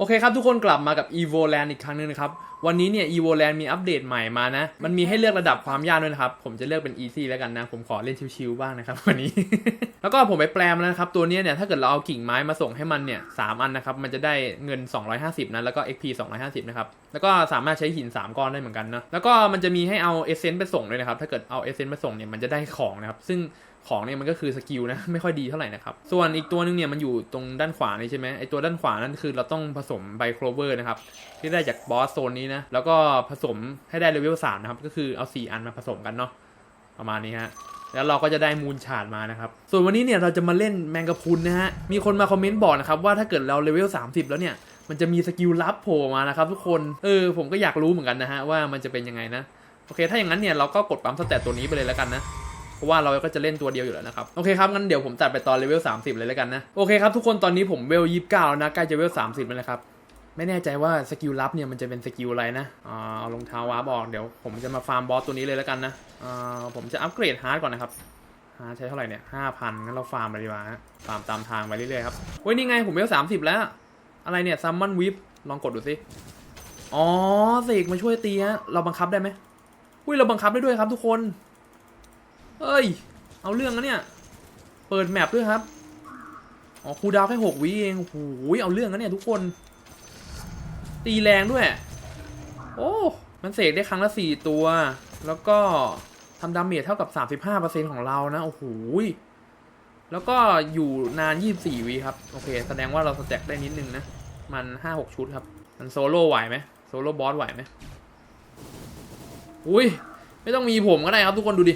โอเคครับทุกคนกลับมากับ Evo Land อีกครั้งหนึงนะครับ วันนี้เนี่ย Evo Land มีอัปเดตใหม่มานะ มันมีให้เลือกระดับความยากด้วยนะครับ ผมจะเลือกเป็น Easy แล้วกันนะ ผมขอเล่นชิวๆบ้างนะครับวันนี้ แล้วก็ผมไปแปลมาแล้วนะครับ ตัวนี้เนี่ยถ้าเกิดเราเอากิ่งไม้มาส่งให้มันเนี่ยสามอันนะครับ มันจะได้เงิน 250 นะ แล้วก็ XP 250 นะครับ แล้วก็สามารถใช้หิน 3 ก้อนได้เหมือนกันนะ แล้วก็มันจะมีให้เอาเอเซนต์ไปส่งด้วยนะครับ ถ้าเกิดเอาเอเซนต์ไปส่งเนี่ยมันจะได้ของนะครับซึ่ง ของเนี่ยมันก็คือสกิลนะไม่ค่อยดีเท่าไหร่นะครับ ส่วนอีกตัวนึงเนี่ยมันอยู่ตรงด้านขวานี่ใช่ไหมไอตัวด้านขวานั่นคือเราต้องผสมไบโครเวอร์นะครับที่ได้จากบอสโซนนี้นะแล้วก็ผสมให้ได้เลเวลสามนะครับก็คือเอา 4 อันมาผสมกันเนาะประมาณนี้ฮะแล้วเราก็จะได้มูลฉาดมานะครับ ส่วนวันนี้เนี่ยเราจะมาเล่นแมงกะพุนนะฮะ มีคนมาคอมเมนต์บอกนะครับว่าถ้าเกิดเราเลเวล 30 แล้วเนี่ย มันจะมีสกิลลับโผล่มานะครับทุกคน เออผมก็อยากรู้เหมือนกันนะฮะว่ามันจะเป็นยังไงนะ โอเคถ้าอย่างนั้นเนี่ยเราก็กดปั๊มสเตตตัวนี้ไปเลยแล้วกันนะ เพราะว่าเราก็จะเล่นตัวเดียวอยู่แล้วนะครับ โอเคครับ งั้นเดี๋ยวผมตัดไปตอนเลเวล30 เลยแล้วกันนะ โอเคครับทุกคนตอนนี้ผมเวล29แล้วนะใกล้จะเวล30แล้วครับไม่แน่ใจว่าสกิลลับเนี่ยมันจะเป็นสกิลอะไรนะอ่าเอารองเท้าวาร์ปออกเดี๋ยวผมจะมาฟาร์มบอสตัวนี้เลยแล้วกันนะอ่าผมจะอัปเกรดฮาร์ดก่อนนะครับฮาร์ดใช้เท่าไหร่เนี่ย5,000งั้นเราฟาร์มไปดีกว่าฮะฟาร์มตามทางไปเรื่อยๆครับเว้ยนี่ไงผมเวล30แล้ว อะไรเนี่ยซัมมอนวิปลองกดดูสิอ๋อเสกมาช่วยตีฮะเราบังคับได้ไหมอุ้ยเราบังคับได้ด้วยครับทุกคน เอ้ย เอาเรื่องนะเนี่ย เปิดแมปด้วยครับ อ๋อคูดาวแค่หกวิเองโอ้โหเอาเรื่องนะเนี่ยทุกคน ตีแรงด้วย โอ้ มันเสกได้ครั้งละสี่ตัว แล้วก็ทำดาเมจเท่ากับ 35%ของเรานะ โอ้โห แล้วก็อยู่นาน 24วิครับ โอเค แสดงว่าเราสแต็กได้นิดนึงนะ มัน 5-6 ชุดครับ มันโซโล่ไหวไหมโซโล่บอสไหวไหมอุ้ย ไม่ต้องมีผมก็ได้ครับทุกคนดูดิ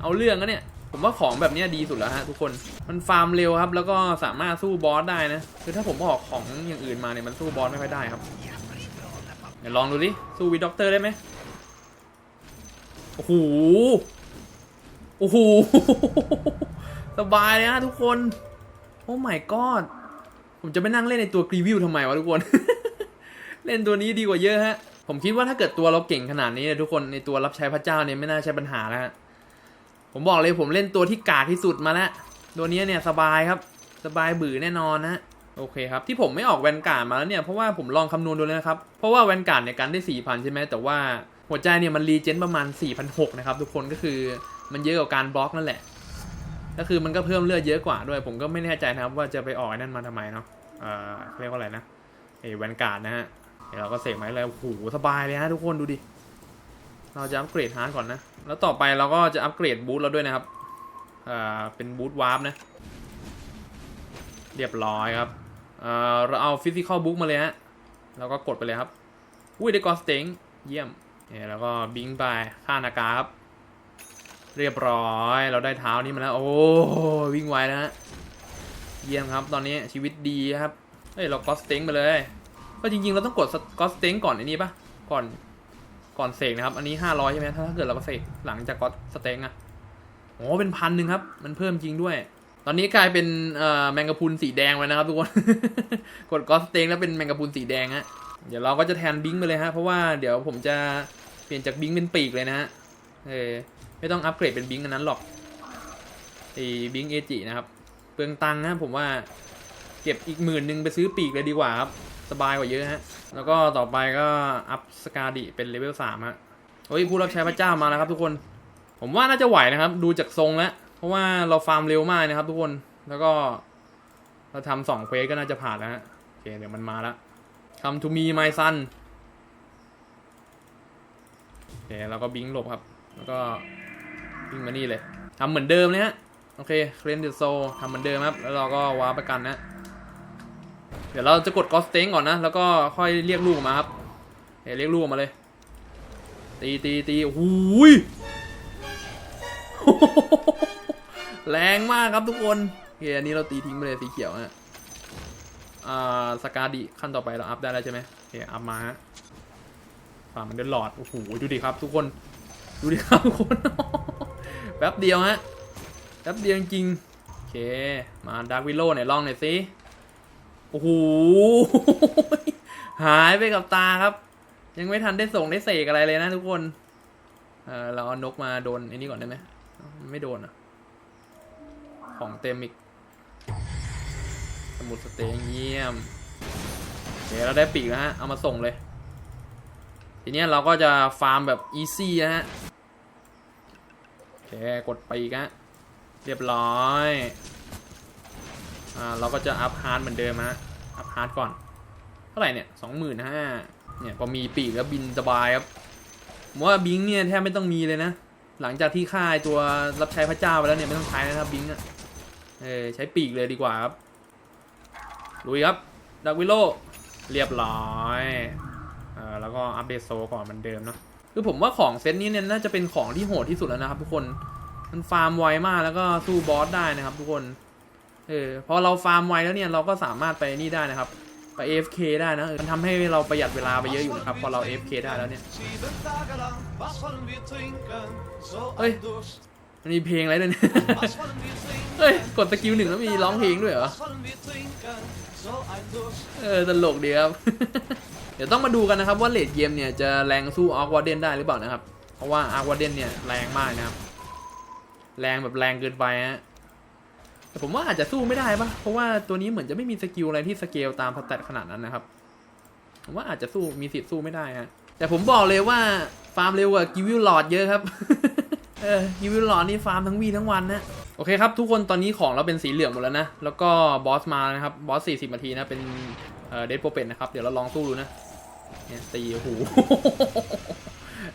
เอาเรื่องนะเนี่ย ผมว่าของแบบนี้ดีสุดแล้วฮะทุกคน มันฟาร์มเร็วครับ แล้วก็สามารถสู้บอสได้นะ คือถ้าผมออกของอย่างอื่นมาเนี่ยมันสู้บอสไม่ค่อยได้ครับ เดี๋ยวลองดูดิ สู้วิดด็อกเตอร์ได้ไหมโอ้โห โอ้โห สบายเลยฮะทุกคน โอ้ my god ผมจะไปนั่งเล่นในตัวกรีวิวทำไมวะทุกคน เล่นตัวนี้ดีกว่าเยอะฮะ ผมคิดว่าถ้าเกิดตัวเราเก่งขนาดนี้เนี่ยทุกคนในตัวรับใช้พระเจ้าเนี่ยไม่น่าใช่ปัญหาแล้วฮะผมบอกเลยผมเล่นตัวที่กากที่สุดมาแล้ว ตัวนี้เนี่ยสบายครับ สบายบือแน่นอนนะโอเคครับ ที่ผมไม่ออกแวนการ์ดมาแล้วเนี่ย เพราะว่าผมลองคำนวณดูแล้วนะครับ เพราะว่าแวนการ์ดเนี่ยกันได้ 4,000 ใช่ไหมแต่ว่าหัวใจเนี่ยมันรีเจนประมาณ 4,600 นะครับ ทุกคนก็คือมันเยอะกว่าการบล็อกนั่นแหละ ก็คือมันก็เพิ่มเลือดเยอะกว่าด้วย ผมก็ไม่แน่ใจนะครับว่าจะไปออกไอ้นั่นมาทำไมเนาะเอ่อเรียกว่าอะไรนะไอ้แวนการ์ดนะฮะ เดี๋ยวเราก็เสกไม้เลยโอ้โหสบายเลยฮะทุกคนดูดิ เราจะอัปเกรดฮาร์ดก่อนนะ แล้วต่อไปเราก็จะอัปเกรดบูทเราด้วยนะครับ อ่า เป็นบูทวาร์ปนะ เรียบร้อยครับ อ่อเราเอาฟิสิกอลบุ๊กมาเลยฮะ แล้วก็กดไปเลยครับ อุ้ยได้กอสเต็งเยี่ยมเนี่ยแล้วก็บิงไปฆ่านาการครับ เรียบร้อย เราได้เท้านี้มาแล้ว โอ้ วิ่งไวแล้วฮะ เยี่ยมครับ ตอนนี้ชีวิตดีครับ เฮ้ย เรากอสเต็งไปเลย ก็จริงๆ เราต้องกดกอสเต็งก่อนไอ้นี่ปะก่อนก่อนเสกนะครับ อันนี้500ใช่ไหมถ้าถ้าเกิดเราเสกหลังจากก็สเต็งอะโอ้เป็นพันหนึ่งครับ มันเพิ่มจริงด้วย ตอนนี้กลายเป็นเอ่อแมงกะพุนสีแดงไปนะครับทุกคน กดก็สเต็งแล้วเป็นแมงกะพุนสีแดงฮะ เดี๋ยวเราก็จะแทนบิงไปเลยฮะ เพราะว่าเดี๋ยวผมจะเปลี่ยนจากบิงเป็นปีกเลยนะฮะ เออไม่ต้องอัปเกรดเป็นบิงอันนั้นหรอกไอ้บิงเอจินะครับ เปลืองตังค์นะผมว่าเก็บอีกหมื่นหนึ่งไปซื้อปีกเลยดีกว่าครับ สบายกว่าเยอะฮะ แล้วก็ต่อไปก็อัพสกาดิเป็นเลเวลสามฮะเฮ้ยผู้รับใช้พระเจ้ามาแล้วครับทุกคน ผมว่าน่าจะไหวนะครับ ดูจากทรงแล้ว เพราะว่าเราฟาร์มเร็วมากนะครับ ทุกคน แล้วก็ เราทำสองเควสก็น่าจะผ่านแล้วฮะ โอเค เดี๋ยวมันมาแล้ว Come to me my son โอเคเราก็บิงหลบครับ แล้วก็บิงมานี่เลยทำเหมือนเดิมเลยฮะ โอเคเคลนเดโซทำเหมือนเดิมครับ แล้วเราก็ว้าร์ปไปกันนะ เดี๋ยวเราจะกดกอสเต็งก่อนนะ แล้วก็ค่อยเรียกลูกออกมาครับเดี๋ยวเรียกลูกออกมาเลย ตีตีตีหูยแรงมากครับทุกคนโอเคอันนี้เราตีทิ้งไปเลยสีเขียวฮะอ่าสกาดิขั้นต่อไปเราอัพได้แล้วใช่ไหมโอเคอัพมาฮะฝ่ามันเดินหลอด โอ้โห ดูดิครับทุกคน ดูดิครับทุกคน แป๊บเดียวฮะ แป๊บเดียวจริงโอเค มาดาร์กวิโลเนี่ยลองหน่อยสิ โอ้โหหายไปกับตาครับ ยังไม่ทันได้ส่งได้เสกอะไรเลยนะทุกคนเออเราเอานกมาโดนไอ้นี่ก่อนได้ไหมไม่โดนอะ ของเต็มอีกโอมุดสเตงเยี่ยมโอเคเราได้ปีกแล้วฮะ เอามาส่งเลย ทีนี้เราก็จะฟาร์มแบบอีซี่นะฮะโอเคกดปีกฮะเรียบร้อย อ่าเราก็จะอัพฮาร์ดเหมือนเดิมฮะอัพฮาร์ดก่อน เท่าไหร่เนี่ยสองหมื่นห้าเนี่ยพอมีปีกแล้วบินสบายครับผมว่าบิงเนี่ยแทบไม่ต้องมีเลยนะ หลังจากที่ฆ่าไอตัวรับใช้พระเจ้าไปแล้วเนี่ยไม่ต้องใช้นะครับบิงอะเออใช้ปีกเลยดีกว่าครับลุยครับดักวิโลเรียบร้อยเออแล้วก็อัปเดตโซก่อนเหมือนเดิมเนาะคือผมว่าของเซตนี้เนี่ยน่าจะเป็นของที่โหดที่สุดแล้วนะครับทุกคนมันฟาร์มไวมากแล้วก็สู้บอสได้นะครับทุกคน เออพอเราฟาร์มไวแล้วเนี่ยเราก็สามารถไปนี่ได้นะครับ ไป AFK ได้นะมันทำให้เราประหยัดเวลาไปเยอะอยู่นะครับพอเรา AFK ได้แล้วเนี่ย Zeven dagen lang, was willen we drinken? Zo Oei. uit dorst, มันมีเพลงอะไรด้วยเนี่ยเฮ้ยกดสกิลหนึ่งแล้วมีร้องเพลงด้วยเหรอเออตลกดีครับเดี๋ยวต้องมาดูกันนะครับว่าเลดเกมเนี่ยจะแรงสู้อาร์ควาเดนได้หรือเปล่านะครับ เพราะว่าอาร์ควาเดนเนี่ยแรงมากนะครับ แรงแบบแรงเกินไปฮะ แต่ผมว่าอาจจะสู้ไม่ได้ปะเพราะว่าตัวนี้เหมือนจะไม่มีสกิลอะไรที่สเกลตามสแตทขนาดนั้นนะครับผมว่าอาจจะสู้มีสิทธิ์สู้ไม่ได้ฮะแต่ผมบอกเลยว่าฟาร์มเร็วกว่ากิวิลลอดเยอะครับเออกิวิลลอดนี่ฟาร์มทั้งวีทั้งวันนะโอเคครับทุกคนตอนนี้ของเราเป็นสีเหลืองหมดแล้วนะแล้วก็บอสมาแล้วนะครับบอส40นาทีนะเป็นเดดโปรเป็ดนะครับเดี๋ยวเราลองสู้ดูนะเนี่ยตีโอ้โห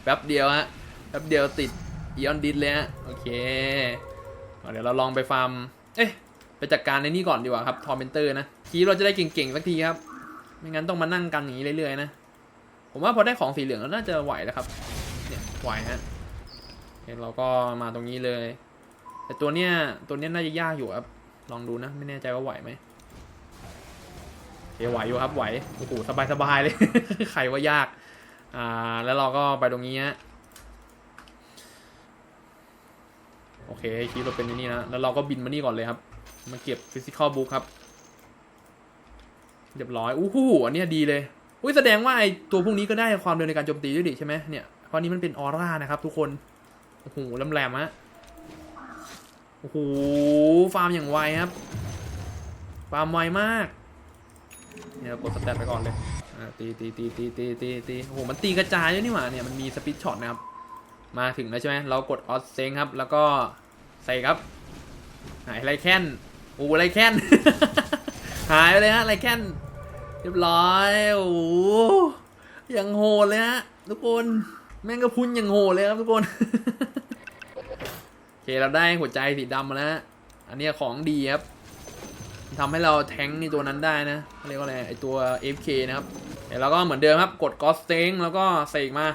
แป๊บเดียวฮะแป๊บเดียวติดอีออนดิสเลยฮะโอเคเดี๋ยวเราลองไปฟาร์ม เอ๊ะไปจัดการในนี่ก่อนดีกว่าครับทอร์เมนเตอร์นะคีเราจะได้เก่งๆสักทีครับ ไม่งั้นต้องมานั่งกันอย่างนี้เรื่อยๆนะ ผมว่าพอได้ของสีเหลืองแล้วน่าจะไหวแล้วครับ เนี่ยไหวฮะเคเราก็มาตรงนี้เลย แต่ตัวเนี้ยตัวเนี้ยน่าจะยากอยู่ครับ ลองดูนะ ไม่แน่ใจว่าไหวไหมโอเคไหวอยู่ครับไหว โอ้โหสบายสบายๆเลย ใครว่ายาก อ่า แล้วเราก็ไปตรงนี้ฮะ โอเคคีเราเป็นนี่นะแล้วเราก็บินมานี่ก่อนเลยครับ มาเก็บฟิสิกอลบุ๊กครับเรียบร้อยอู้หูอันนี้ดีเลยอุ้ยแสดงว่าไอตัวพวกนี้ก็ได้ความเร็วในการโจมตีด้วยดิใช่ไหมเนี่ยเพราะนี้มันเป็นออร่านะครับ ทุกคนโอ้โหแหลมฮะโอ้โหฟาร์มอย่างไวครับฟาร์มไวมากเนี่ยเรากดสแตทไปก่อนเลยตีตีตีตีตีตีตีโอ้โหมันตีกระจายด้วยนี่หว่าเนี่ยมันมีสปิดช็อตนะครับ มาถึงแล้วใช่ไหมเรากดออสเซงครับ แล้วก็ใส่ครับหายไรแคนโอ้ไรแคนหายไปเลยฮะไรแคนเรียบร้อยโอ้ย่างโหดเลยฮะทุกคนแม่งก็พุ้นย่างโหดเลยครับทุกคนโอเคเราได้หัวใจสีดำมาแล้วอันนี้ของดีครับทำให้เราแทงในตัวนั้นได้นะเรียกว่าอะไรไอตัว FK นะครับเดี๋ยวเราก็เหมือนเดิมครับ กดกอสเตงแล้วก็เสกมา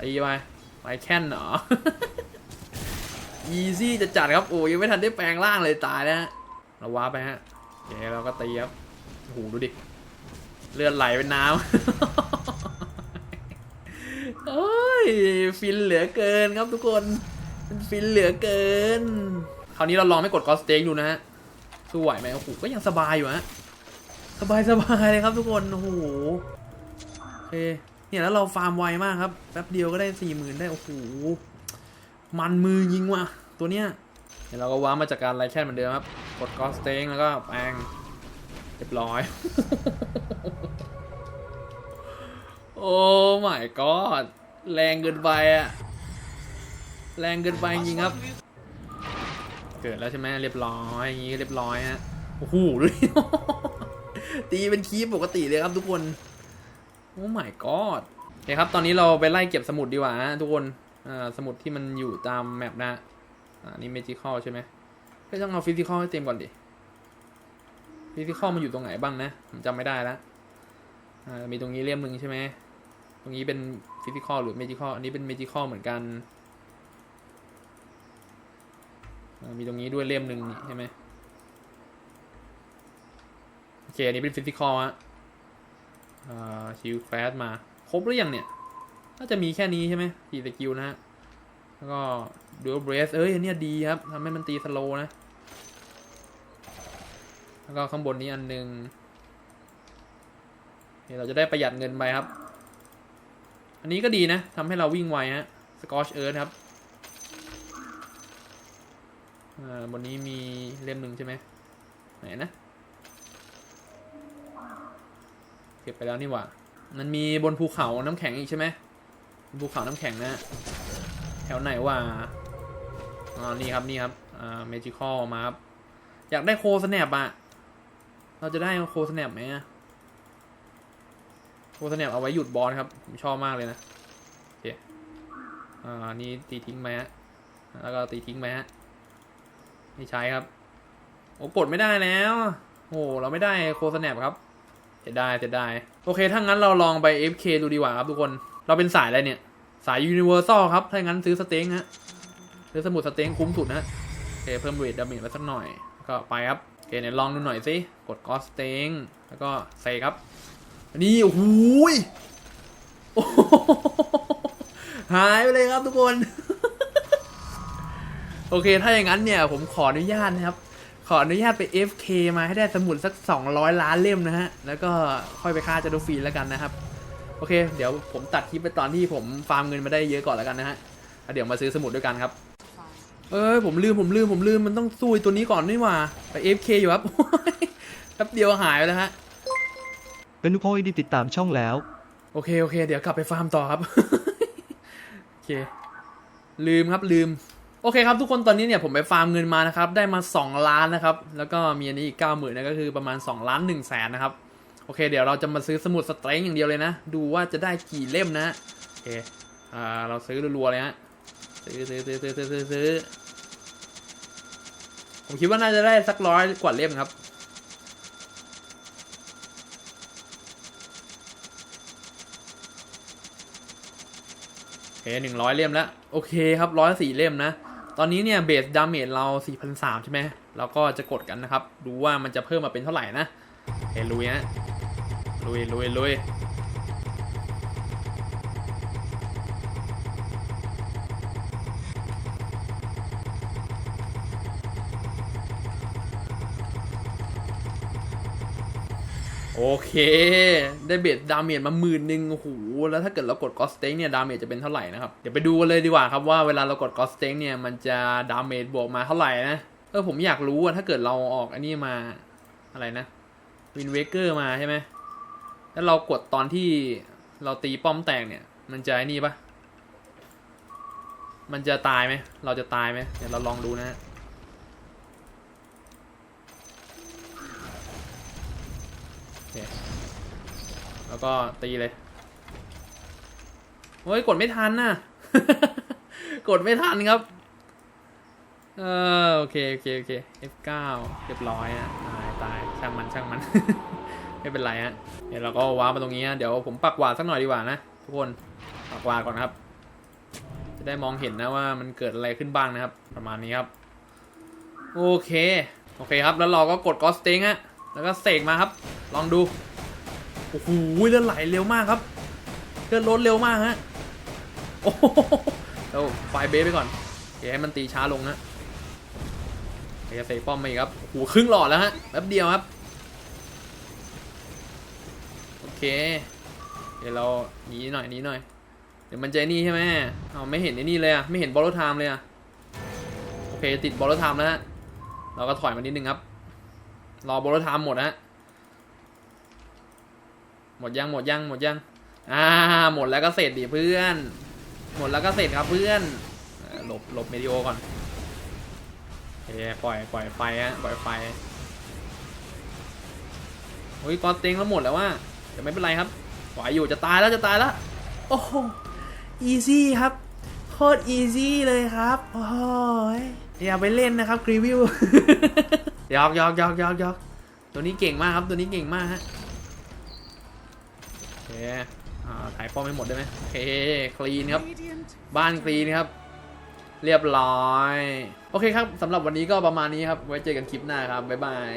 ตีไป ไปแค่นเหรออีซี่จะจัดครับ โอ้ยังไม่ทันได้แปลงร่างเลยตายแล้วฮะเราว้าไปฮะโอเคเราก็ตีครับโอ้โหดูดิ เลือดไหลเป็นน้ำโอ้ยฟินเหลือเกินครับทุกคนฟินเหลือเกิน คราวนี้เราลองไม่กดกอสเต็งดูนะฮะสู้ไหวไหมโอ้โหก็ยังสบายอยู่ฮะสบายสบายเลยครับทุกคน โอ้โหโอเค เนี่ยแล้วเราฟาร์มไวมากครับแป๊บเดียวก็ได้สี่หมื่นได้โอ้โหมันมือยิงว่ะตัวเนี้ยเดี๋ยวเราก็ว้ามาจากการไลแคนเหมือนเดิมครับกดกอสเตงแล้วก็แปลงเรียบร้อย โอ้ my god แรงเกินไปอะแรงเกินไปจริงครับ เกิดแล้วใช่ไหมเรียบร้อยอย่างงี้เรียบร้อยฮะโอ้โหดูดิตีเป็นคีปปกติเลยครับทุกคน อ้ my god โอเคครับ ตอนนี้เราไปไล่เก็บสมุดดีกว่าฮะทุกคนสมุดที่มันอยู่ตามแมปนะอ่านี่เมจิคอลใช่ไหมก็ต้องเอาฟิสิคอลให้เต็มก่อนดิฟิสิคอลมันอยู่ตรงไหนบ้างนะผมจำไม่ได้แล้วมีตรงนี้เล่มหนึ่งใช่ไหมตรงนี้เป็นฟิสิคอลหรือเมจิคอลอันนี้เป็นเมจิคอลเหมือนกันมีตรงนี้ด้วยเล่มหนึ่งนี่ใช่ไหมโอเค อันนี้เป็นฟิสิคอลฮะ อ่าชิลแฟสมา ครบหรือยังเนี่ยน่าจะมีแค่นี้ใช่ไหมสี่สกิลนะฮะ แล้วก็ดูเบรสเอ้ยอันเนี้ยดีครับทำให้มันตีสโลนะ แล้วก็ข้างบนนี้อันหนึ่งนี่เราจะได้ประหยัดเงินไปครับ อันนี้ก็ดีนะทำให้เราวิ่งไวฮะสกอชเอิร์ธครับอ่าบนนี้มีเล่มหนึ่งใช่ไหมไหนนะ เก็บไปแล้วนี่หว่า มันมีบนภูเขาน้ำแข็งอีกใช่ไหมบนภูเขาน้ำแข็งนะ แถวไหนว่าอ๋อนี่ครับนี่ครับ อ่าเมจิคอลมาครับ อยากได้โคสแนปอะเราจะได้โคสแนปไหมอะโคสแนปเอาไว้หยุดบอลครับ ผมชอบมากเลยนะโอเคอ่านี่ตีทิ้งไหมฮะ แล้วก็ตีทิ้งไหมฮะ ไม่ใช้ครับ โอ้กดไม่ได้แล้ว โอ้เราไม่ได้โคสแนปครับ เสียดายเสียดายโอเค ถ้างั้นเราลองไป FK ดูดีกว่าครับทุกคน เราเป็นสายอะไรเนี่ย สาย Universal ครับ ถ้างั้นซื้อสเต็งฮะ ซื้อสมุดสเต็งคุ้มสุดนะโอเค เพิ่มเวทดาเมจมาสักหน่อย ก็ไปครับ โอเคเนี่ยลองดูหน่อยสิ กดกอสเต็งแล้วก็เซครับ อันนี้โอ้โหยโอ้โหหายไปเลยครับทุกคน โอเค ถ้าอย่างนั้นเนี่ยผมขออนุญาตนะครับ ขออนุญาตไป FK มาให้ได้สมุดสัก 200 ล้านเล่มนะฮะ แล้วก็ค่อยไปฆ่าจาโดฟีนแล้วกันนะครับ โอเค เดี๋ยวผมตัดคลิปไปตอนที่ผมฟาร์มเงินมาได้เยอะก่อนแล้วกันนะฮะแล้วเดี๋ยวมาซื้อสมุดด้วยกันครับ เอ้ยผมลืมผมลืมผมลืมมันต้องสู้ไอ้ตัวนี้ก่อนนี่หว่า ไป FK อยู่ครับแป๊บเดียวหายไปแล้วฮะ เป็นพอยดีติดตามช่องแล้ว โอเคโอเค เดี๋ยวกลับไปฟาร์มต่อครับ โอเค ลืมครับลืม โอเคครับทุกคนตอนนี้เนี่ยผมไปฟาร์มเงินมานะครับ ได้มา 2 ล้านนะครับ แล้วก็มีอันนี้อีก 9 0,000นะก็คือประมาณ 2 ล้าน1แสนนะครับ โอเค เดี๋ยวเราจะมาซื้อสมุดสเตรงอย่างเดียวเลยนะ ดูว่าจะได้กี่เล่มนะโอเคอ่าเราซื้อรัวๆเลยฮะซื้อซื้อซื้อซื้อซื้อซื้อซื้อผมคิดว่าน่าจะได้สักร้อยกว่าเล่มครับโอเคหนึ่งร้อยเล่มแล้ว โอเคครับร้อยสี่เล่มนะ ตอนนี้เนี่ยเบสดาเมจเราสี่พันสามใช่ไหมเราก็จะกดกันนะครับ ดูว่ามันจะเพิ่มมาเป็นเท่าไหร่นะโอเคลุยฮะลุยลุยลุย โอเค ได้เบสดาเมจมาหมื่นหนึ่งโอ้โหแล้วถ้าเกิดเรากดกอสเต็งเนี่ยดาเมจจะเป็นเท่าไหร่นะครับ เดี๋ยวไปดูกันเลยดีกว่าครับว่าเวลาเรากดกอสเต็งเนี่ยมันจะดาเมจบวกมาเท่าไหร่นะ เออผมอยากรู้อะถ้าเกิดเราออกอันนี้มาอะไรนะวินเวเกอร์มาใช่ไหมแล้วเรากดตอนที่เราตีป้อมแตกเนี่ย มันจะไอ้นี่ปะมันจะตายไหม เราจะตายไหมเดี๋ยวเราลองดูนะฮะโอ เคแล้วก็ตีเลยโอ้ยกดไม่ทันน่ะกดไม่ทันครับ เออโอเคโอเคโอเค F9 เรียบร้อยฮะตายตายช่างมันช่างมัน ไม่เป็นไรฮะเดี๋ยวเราก็ว้ามาตรงนี้ฮะเดี๋ยวผมปักหวาดสักหน่อยดีกว่านะทุกคนปักหวาดก่อนนครับ จะได้มองเห็นนะว่ามันเกิดอะไรขึ้นบ้างนะครับ ประมาณนี้ครับ โอเค โอเคครับแล้วเราก็กดกอสเต็งฮะแล้วก็เสกมาครับ ลองดูโอ้โหเลือดไหลเร็วมากครับเลือดลดเร็วมากฮะโอ้โหเราไฟเบสไปก่อนเดี๋ยวให้มันตีช้าลงนะเดี๋ยวจะเซป้อมมาอีกครับโอ้โหครึ่งหลอดแล้วฮะแป๊บเดียวครับโอเคเดี๋ยวเราหนีหน่อยหนีหน่อยเดี๋ยวมันจะนี่ใช่ไหมเอาไม่เห็นไอ้นี่เลยอะไม่เห็นบอลลูไทม์เลยอะโอเคติดบอลลูไทม์แล้วฮะเราก็ถอยมานิดนึงครับรอบอลลูไทม์หมดฮะ หมดยังหมดยังหมดยังอ่าหมดแล้วก็เสร็จดิเพื่อน หมดแล้วก็เสร็จครับเพื่อนหลบหลบเมดิโอก่อนโอเคปล่อยปล่อยไฟฮะปล่อยไฟโอ้ยกอเต็งแล้วหมดแล้วว่าแต่ไม่เป็นไรครับปล่อยอยู่จะตายแล้วจะตายแล้วโอ้โหอีซี่ครับโคตรอีซี่เลยครับโอ้ยอย่าไปเล่นนะครับกรีวิวยอกยอกยอกยอกยอกตัวนี้เก่งมากครับตัวนี้เก่งมากฮะ ถ่ายป้อมไม่หมดได้ไหมโอเคคลีนครับ บ้านคลีนครับ เรียบร้อย โอเคครับสำหรับวันนี้ก็ประมาณนี้ครับ ไว้เจอกันคลิปหน้าครับ บ๊ายบาย